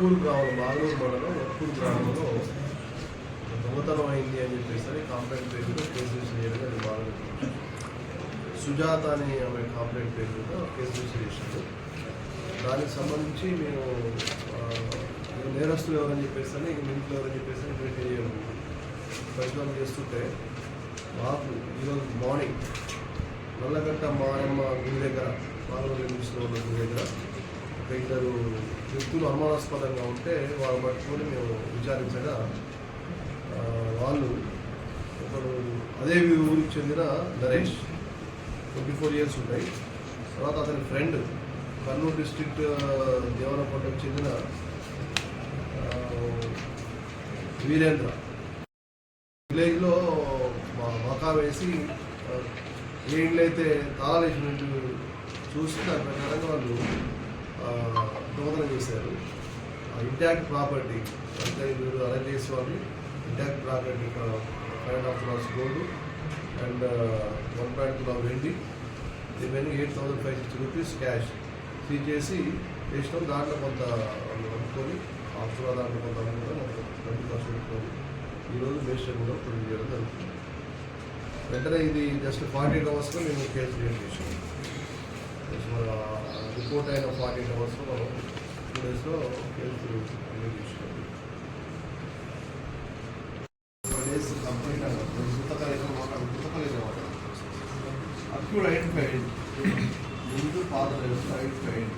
ఉప్పూరు గ్రామం మాగనూరు మండలం ఉప్పూరు గ్రామంలో? దొంగతనం అయింది అని చెప్పేసి కాంప్లైంట్ పేరు మీద కేసు రిజిస్టర్ చేయడం అది బాగా సుజాత అని ఆమె కాంప్లైంట్ పేరు మీద కేసు రిజిస్టర్ చేసింది. దానికి సంబంధించి మేము నేరస్తులు ఎవరని చెప్పేసి అని ఎవరని చెప్పేసి మేము వెరిఫై పరిశోధన చేస్తుంటే మాకు ఈరోజు మార్నింగ్ నల్లగట్ట మారమ్మ గుడి దగ్గర మానవ నిర్మిస్తున్న ఉన్న గుడి దగ్గర ఇద్దరు వ్యక్తులు అనుమానాస్పదంగా ఉంటే వాళ్ళు పట్టుకొని మేము విచారించగా వాళ్ళు ఒకడు అదే ఊరికి చెందిన నరేష్ ట్వంటీ ఫోర్ ఇయర్స్ ఉంటాయి. తర్వాత అతని ఫ్రెండ్ కర్నూలు డిస్ట్రిక్ట్ దేవరకోటకు చెందిన వీరేంద్ర. విలేజ్లో మా మకా వేసి ఆ, ఏ ఇండ్లు తాళాలు వేసినట్టు చూసి దాని ప్రకారంగా వాళ్ళు దొంగతనం చేశారు. ఇంటాక్ట్ ప్రాపర్టీ అంటే మీరు అరేంజ్ చేసే intact property five and half class gold and one point two వెండి. Remaining eight thousand five sixty rupees cash. Seize చేసి చేసినాం దాంట్లో కొంత వాళ్ళు అనుకొని ఆఫ్టర్ దాంట్లో కొంత అమౌంట్ కూడా ట్వంటీ పర్సెంట్ పెట్టుకొని ఈరోజు మేస్టర్ కూడా ప్రొడ్యూస్ చేయడం జరుగుతుంది. వెంటనే ఇది జస్ట్ ఫార్టీ ఎయిట్ అవర్స్లో మేము కేసు క్రియేట్ చేసాం జస్ట్ మన రిపోర్ట్ అయిన ఫార్టీ ఎయిట్ అవర్స్లో మనం టూ డేస్లో చేసాం డేస్ కంప్లీట్ పుస్తకాలు అయితే మాట్లాడు పుస్తకాలు అయితే మాట్లాడు అక్యూడ్ ముందు పాత ఐడెంటిఫైడ్